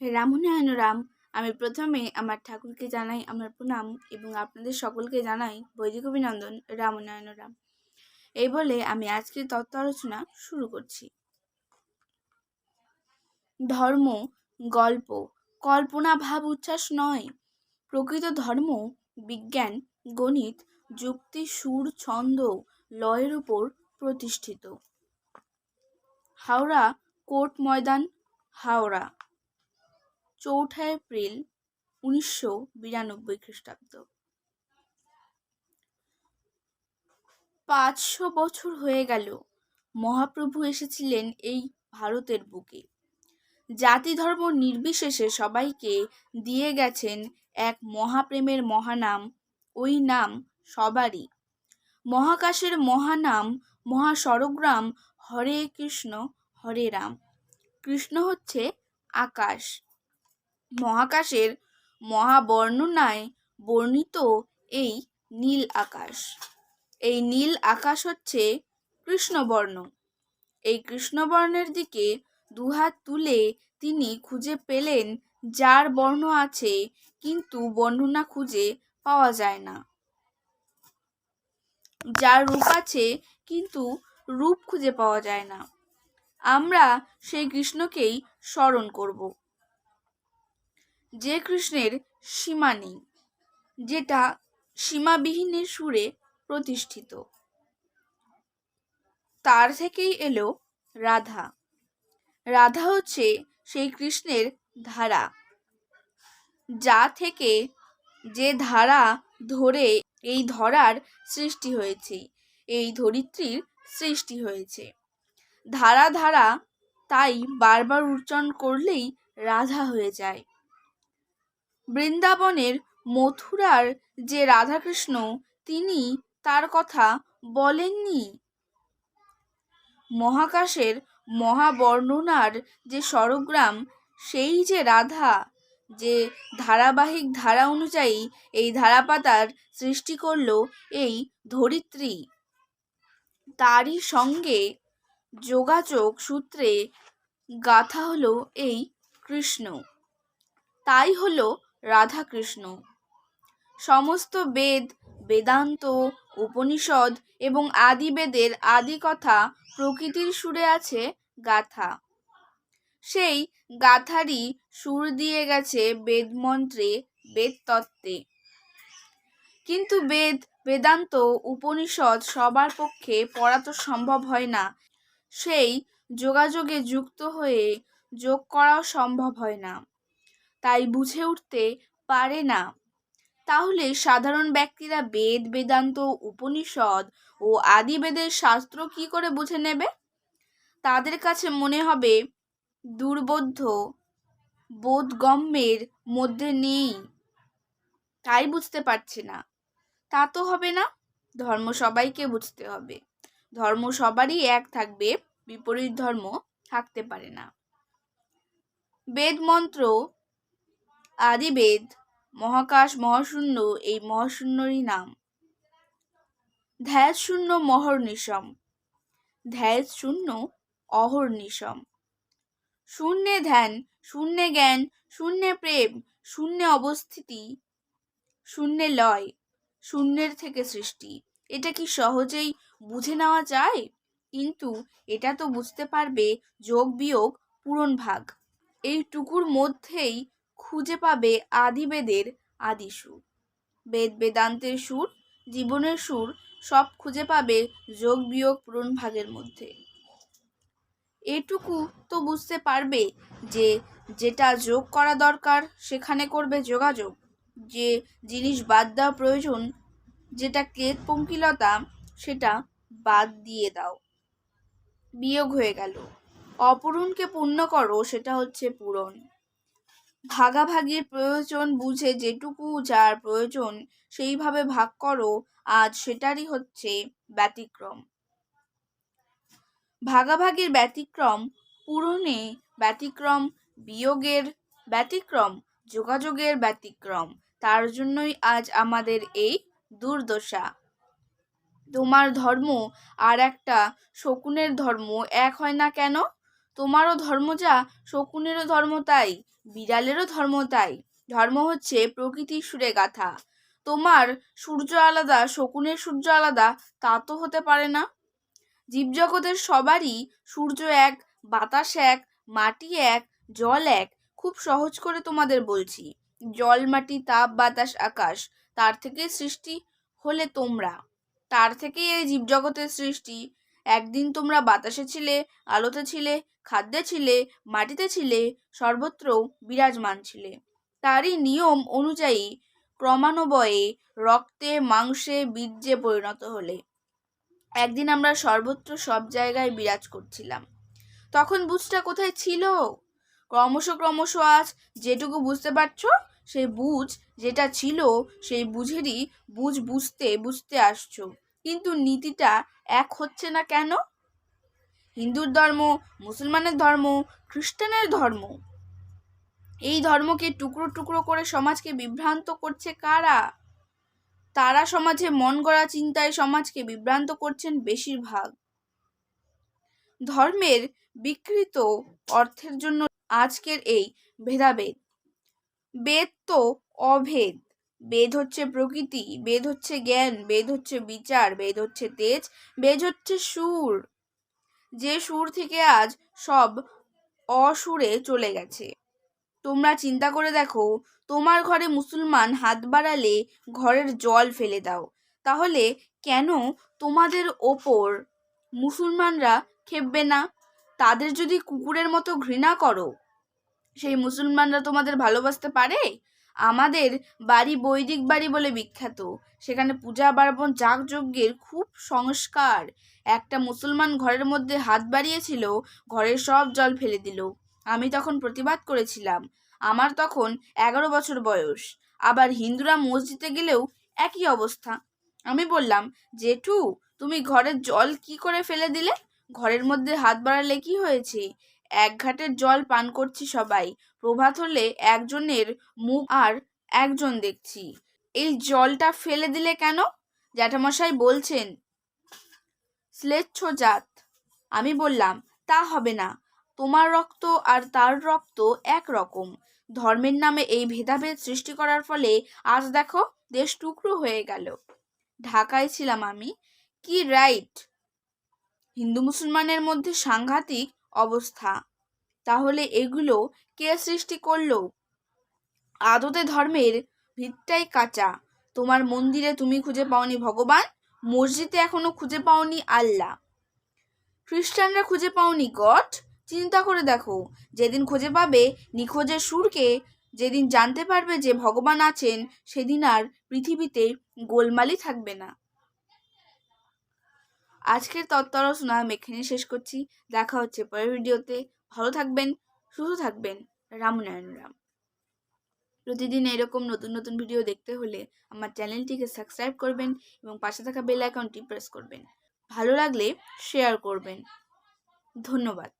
রামনারায়ণ রাম, আমি প্রথমে আমার ঠাকুরকে জানাই আমার প্রণাম এবং আপনাদের সকলকে জানাই বৈদিক অভিনন্দন, রামনারায়ণ রাম। এই বলে আমি আজকের তত্ত্ব আলোচনা শুরু করছি। ধর্ম, গল্প, কল্পনা, ভাব, উচ্ছ্বাস নয়। প্রকৃত ধর্ম, বিজ্ঞান, গণিত, যুক্তি, সুর, ছন্দ, লয়ের উপর প্রতিষ্ঠিত। হাওড়া কোর্ট ময়দান, হাওড়া। চৌঠা এপ্রিল উনিশশো বিরানব্বই খ্রিস্টাব্দ। পাঁচশো বছর হয়ে গেল, মহাপ্রভু এসেছিলেন এই ভারতের বুকে। জাতি ধর্ম নির্বিশেষে সবাইকে দিয়ে গেছেন এক মহাপ্রেমের মহানাম, ওই নাম সবারই। মহাকাশের মহানাম মহাসরগ্রাম হরে কৃষ্ণ, হরে রাম। কৃষ্ণ হচ্ছে আকাশ। মহাকাশের মহাবর্ণনায় বর্ণিত এই নীল আকাশ। এই নীল আকাশ হচ্ছে কৃষ্ণবর্ণ। এই কৃষ্ণবর্ণের দিকে দুহাত তুলে তিনি খুঁজে পেলেন যার বর্ণ আছে, কিন্তু বর্ণনা খুঁজে পাওয়া যায় না। যার রূপ আছে, কিন্তু রূপ খুঁজে পাওয়া যায় না। আমরা সেই কৃষ্ণকেই স্মরণ করব। যে কৃষ্ণের সীমা নেই, যেটা সীমাবিহীনের সুরে প্রতিষ্ঠিত। তার থেকেই এলো রাধা। রাধা হচ্ছে সেই কৃষ্ণের ধারা, যা থেকে যে ধারা ধরে এই ধরার সৃষ্টি হয়েছে, এই ধরিত্রীর সৃষ্টি হয়েছে। ধারা ধারা তাই বারবার উচ্চারণ করলেই রাধা হয়ে যায়। বৃন্দাবনের মথুরার যে রাধাকৃষ্ণ, তিনি তার কথা বলেননি। মহাকাশের মহাবর্ণনার যে স্বরগ্রাম সেই যে রাধা, যে ধারাবাহিক ধারা অনুযায়ী এই ধারাপাতার সৃষ্টি করল এই ধরিত্রী। তারই সঙ্গে যোগাযোগ সূত্রে গাথা হলো এই কৃষ্ণ। তাই হলো রাধাকৃষ্ণ। সমস্ত বেদ, বেদান্ত, উপনিষদ এবং আদিবেদের আদি কথা প্রকৃতির সুরে আছে গাথা। সেই গাথারই সুর দিয়ে গেছে বেদমন্ত্রে, বেদতত্ত্বে। কিন্তু বেদ, বেদান্ত, উপনিষদ সবার পক্ষে পড়া তো সম্ভব হয় না। সেই যোগাযোগে যুক্ত হয়ে যোগ করাও সম্ভব হয় না। তাই বুঝে উঠতে পারে না। তাহলে সাধারণ ব্যক্তিরা বেদ, বেদান্ত, উপনিষদ ও আদিবেদের শাস্ত্র কি করে বুঝে নেবে? তাদের কাছে মনে হবে, দুর্বোধ্য বোধগম্যের মধ্যে নেই। তাই বুঝতে পারছে না। তা তো হবে না। ধর্ম সবাইকে বুঝতে হবে। ধর্ম সবারই এক থাকবে, বিপরীত ধর্ম থাকতে পারে না। বেদ মন্ত্র আদিবেদ, মহাকাশ মহাশূন্য, এই মহাশূন্যরই নাম। ধ্যায় শূন্য মহর্নিশম ধ্যায় শূন্য অহর্নিশম শূন্যে ধ্যান, শূন্যে জ্ঞান, শূন্যে প্রেম, শূন্যে অবস্থিতি, শূন্যে লয়, শূন্যের থেকে সৃষ্টি। এটা কি সহজেই বুঝে নেওয়া যায়? কিন্তু এটা তো বুঝতে পারবে যোগ বিয়োগ পূরণ ভাগ। এইটুকুর মধ্যেই খুঁজে পাবে আদিবেদের আদি সুর বেদ বেদান্তের সুর, জীবনের সুর সব খুঁজে পাবে যোগ বিয়োগ পূরণ ভাগের মধ্যে। এটুকু তো বুঝতে পারবে যে যেটা যোগ করা দরকার সেখানে করবে যোগাযোগ। যে জিনিস বাদ দেওয়া প্রয়োজন, যেটা ক্লেদ পঙ্কিলতা, সেটা বাদ দিয়ে দাও। বিয়োগ হয়ে গেল। অপূরণকে পূর্ণ করো, সেটা হচ্ছে পূরণ। ভাগাভাগির প্রয়োজন বুঝে যেটুকু যার প্রয়োজন সেইভাবে ভাগ করো, আজ সেটারই হচ্ছে ব্যতিক্রম। ভাগাভাগির ব্যতিক্রম পূরণে ব্যতিক্রম, বিয়োগের ব্যতিক্রম, যোগাযোগের ব্যতিক্রম, তার জন্যই আজ আমাদের এই দুর্দশা। তোমার ধর্ম আর একটা শকুনের ধর্ম এক হয় না কেন? তোমারও ধর্ম যা, শকুনেরও ধর্ম তাই। বিড়ালেরও ধর্ম তাই। ধর্ম হচ্ছে প্রকৃতির সুরে গাথা তোমার সূর্য আলাদা, শকুনের সূর্য আলাদা, তা তো হতে পারে না। জীবজগতের সবারই সূর্য এক, বাতাস এক, মাটি এক, জল এক। খুব সহজ করে তোমাদের বলছি। জল, মাটি, তাপ, বাতাস, আকাশ, তার থেকে সৃষ্টি হলে তোমরা। তার থেকেই এই জীবজগতের সৃষ্টি। একদিন তোমরা বাতাসে ছিলে, আলোতে ছিলে, খাদ্যে ছিলে, মাটিতে ছিলে, সর্বত্র বিরাজমান ছিলে। তারই নিয়ম অনুযায়ী ক্রমান্বয়ে রক্তে, মাংসে বীর্যে পরিণত হলে। একদিন আমরা সর্বত্র সব জায়গায় বিরাজ করছিলাম। তখন বুঝটা কোথায় ছিল? ক্রমশ ক্রমশ আজ যেটুকু বুঝতে পারছ, সেই বুঝ যেটা ছিল, সেই বুঝেরই বুঝ বুঝতে বুঝতে আসছো। কিন্তু নীতিটা এক হচ্ছে না কেন? হিন্দুর ধর্ম, মুসলমানের ধর্ম, খ্রিস্টানের ধর্ম। এই ধর্মকে টুকরো টুকরো করে সমাজকে বিভ্রান্ত করছে কারা? তারা সমাজে মন গড়া চিন্তায় সমাজকে বিভ্রান্ত করছেন বেশিরভাগ। ধর্মের বিকৃত অর্থের জন্য আজকের এই ভেদাভেদ। বেদ তো অভেদ। বেদ হচ্ছে প্রকৃতি, বেদ হচ্ছে জ্ঞান, বেদ হচ্ছে বিচার, বেদ হচ্ছে তেজ, বেদ হচ্ছে সুর। যে সুর থেকে আজ সব অসুরে চলে গেছে। তোমরা চিন্তা করে দেখো, তোমার ঘরে মুসলমান হাত বাড়ালে ঘরের জল ফেলে দাও। তাহলে কেন তোমাদের ওপর মুসলমানরা খেপবে না? তাদের যদি কুকুরের মতো ঘৃণা করো, সেই মুসলমানরা তোমাদের ভালোবাসতে পারে? আমাদের বাড়ি বৈদিক বাড়ি বলে বিখ্যাত। সেখানে পূজা পার্বণ যাগযজ্ঞের খুব সংস্কার। একটা মুসলমান ঘরের মধ্যে হাত বাড়িয়েছিল, ঘরের সব জল ফেলে দিল। আমি তখন প্রতিবাদ করেছিলাম। আমার তখন এগারো বছর বয়স। আবার হিন্দুরা মসজিদে গেলেও একই অবস্থা। আমি বললাম, জেঠু, তুমি ঘরের জল কি করে ফেলে দিলে? ঘরের মধ্যে হাত বাড়ালে কি হয়েছে? এক ঘাটের জল পান করছি সবাই। প্রভাত হলে একজনের মুখ আর একজন দেখছি। এই জলটা ফেলে দিলে কেন? জ্যাঠামশাই বলছেন শ্লেচ্ছ জাত। আমি বললাম, তা হবে না। তোমার রক্ত আর তার রক্ত এক রকম। ধর্মের নামে এই ভেদাভেদ সৃষ্টি করার ফলে আজ দেখো দেশ টুকরো হয়ে গেল। ঢাকায় ছিলাম আমি। কি রাইট? হিন্দু মুসলমানের মধ্যে সাংঘাতিক অবস্থা। তাহলে এগুলো কে সৃষ্টি করল? আদতে ধর্মের ভিতটাই কাঁচা। তোমার মন্দিরে তুমি খুঁজে পাওনি ভগবান, মসজিদে এখনও খুঁজে পাওনি আল্লাহ। খ্রিস্টানরা খুঁজে পাওনি গড? চিন্তা করে দেখো, যেদিন খুঁজে পাবে নিখোঁজের সুরকে, যেদিন জানতে পারবে যে ভগবান আছেন, সেদিন আর পৃথিবীতে গোলমালই থাকবে না। আজকের তত্ত্বালোচনা আমি এখানে শেষ করছি। দেখা হচ্ছে পরের ভিডিওতে। ভালো থাকবেন, সুস্থ থাকবেন। রামনারায়ণ রাম। প্রতিদিন এরকম নতুন নতুন ভিডিও দেখতে হলে আমার চ্যানেলটিকে সাবস্ক্রাইব করবেন এবং পাশে থাকা বেল আইকনটি প্রেস করবেন। ভালো লাগলে শেয়ার করবেন। ধন্যবাদ।